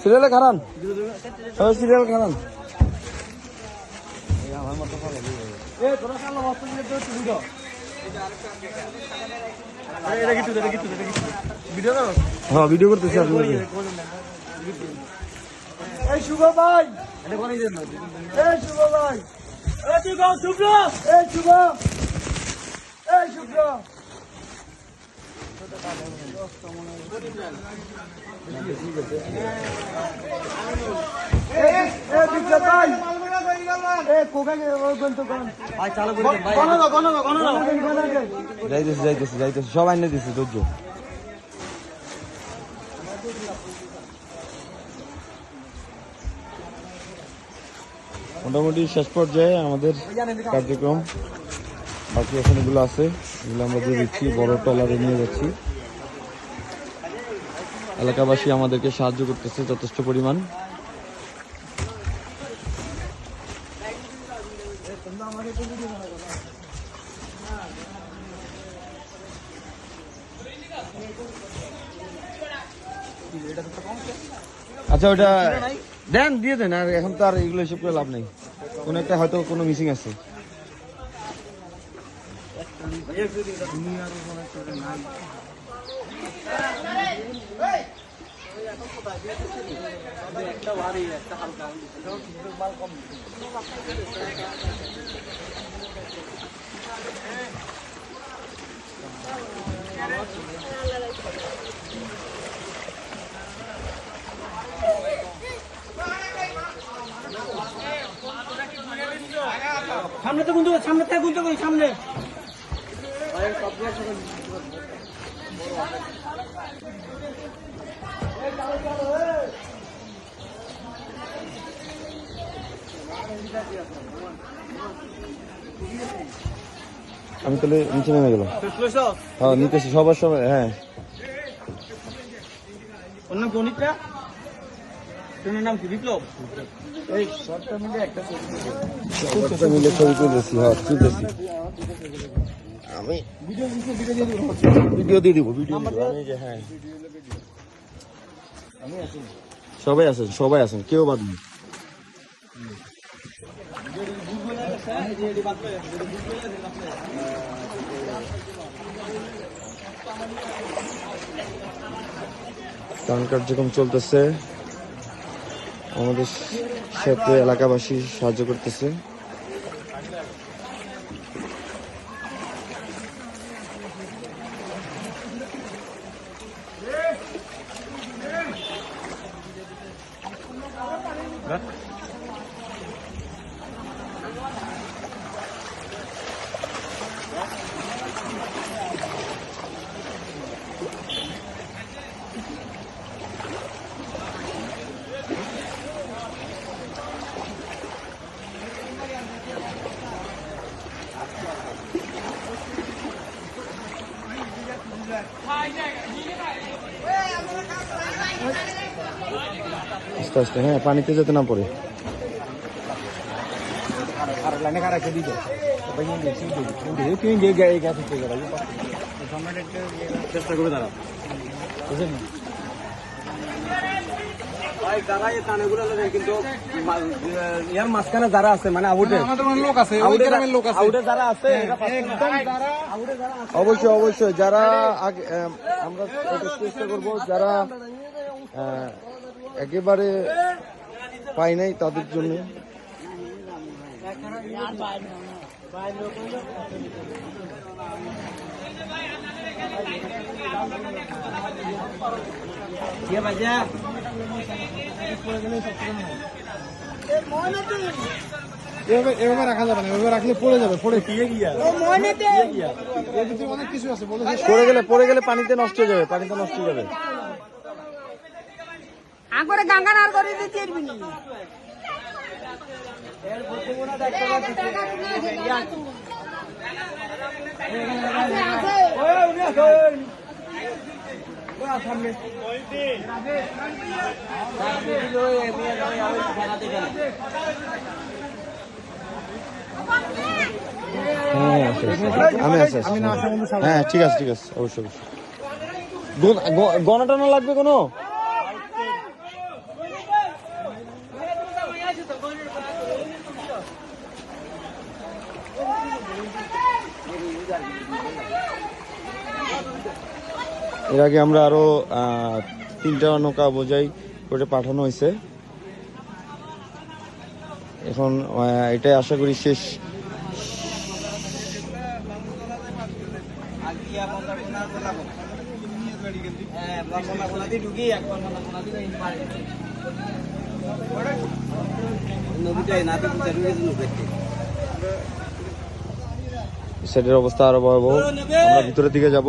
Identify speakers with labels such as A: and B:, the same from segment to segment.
A: সিরিয়ালে খারান? সবাই সিরিয়াল খারান। হ্যাঁ ভিডিও করতেছি আপনাকে
B: এই শুভ ভাই। এই শুভ ভাই। এই শুভ শুভ্র? এই শুভ। এই শুভ্র।
A: সবাই এনে দিছি ধৈর্য। মোটামুটি শেষ পর্যায়ে আমাদের কার্যক্রম। বাকি এখন এগুলো আছে, এগুলো আমরা দিয়ে দিচ্ছি, বড় টলারে নিয়ে যাচ্ছি। এলাকাবাসী আমাদেরকে সাহায্য করতেছে যথেষ্ট পরিমাণ। আচ্ছা ওটা দেন, দিয়ে দেন, আর এখন তো আর এগুলো হিসেব করে লাভ নেই। কোনো একটা হয়তো কোনো মিসিং আছে।
B: সামনে তো গুনতে সামনে থেকে গুনতে কই সামনে
A: আমি তাহলে নিচে নেমে গেলাম। হ্যাঁ নিতেছি সবার সবাই হ্যাঁ।
B: নাম গণিতটা তোমার নাম কি বিপ্লব? এই শর্টটা মিলে একটা
A: ছবি তুলতেছি হ্যাঁ তুলতেছি আমি ভিডিও দিয়ে দিব। ভিডিও আমি যে হ্যাঁ। সবাই আছেন সবাই আছেন কেউ বাদ নেই। ত্রাণ কার্যক্রম চলতেছে। আমাদের সাথে এলাকাবাসী সাহায্য করতেছে। ¿verdad? আস্তে আস্তে হ্যাঁ পানিতে যাতে না পড়ে।
B: আর লাইনে কারা কে দিছো ভাই নিয়ে দেখি দেখি তুই যে গায়ে গেছে কে গেল সামনে একটা চেষ্টা করে দাঁড়াও বুঝেন ভাই যারা এই তানেগুলো লাগে কিন্তু ইয়ার মাঝখানে যারা আছে মানে আউটে
C: আমাদের অনেক লোক আছে ওই
B: আউটে
C: গ্রামের লোক আছে
B: আউটে যারা আছে এরা
C: একদম যারা
B: আউটে যারা আছে
A: অবশ্যই অবশ্যই যারা আগে আহ, আমরা এটা চেষ্টা করব যারা আহ, একেবারে পাই নাই তাদের জন্য।
C: এভাবে রাখা যাবে না এভাবে রাখলে পড়ে যাবে পড়ে অনেক কিছু আছে
A: পড়ে গেলে পড়ে গেলে পানিতে নষ্ট হয়ে যাবে পানিতে নষ্ট হয়ে যাবে।
D: আগরে গাঙ্গানার করে দিতে পারবি না।
A: আমি আছি। হ্যাঁ ঠিক আছে ঠিক আছে অবশ্যই অবশ্যই গন- গ- টনা লাগবে কোনো এর আগে আমরা আরও তিনটা নৌকা বোঝাই করে পাঠানো হয়েছে। এখন এটাই আশা করি শেষ। সেটের অবস্থা আরও ভয়াবহ। আমরা ভিতরের দিকে যাব।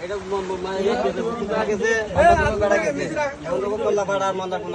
B: এটা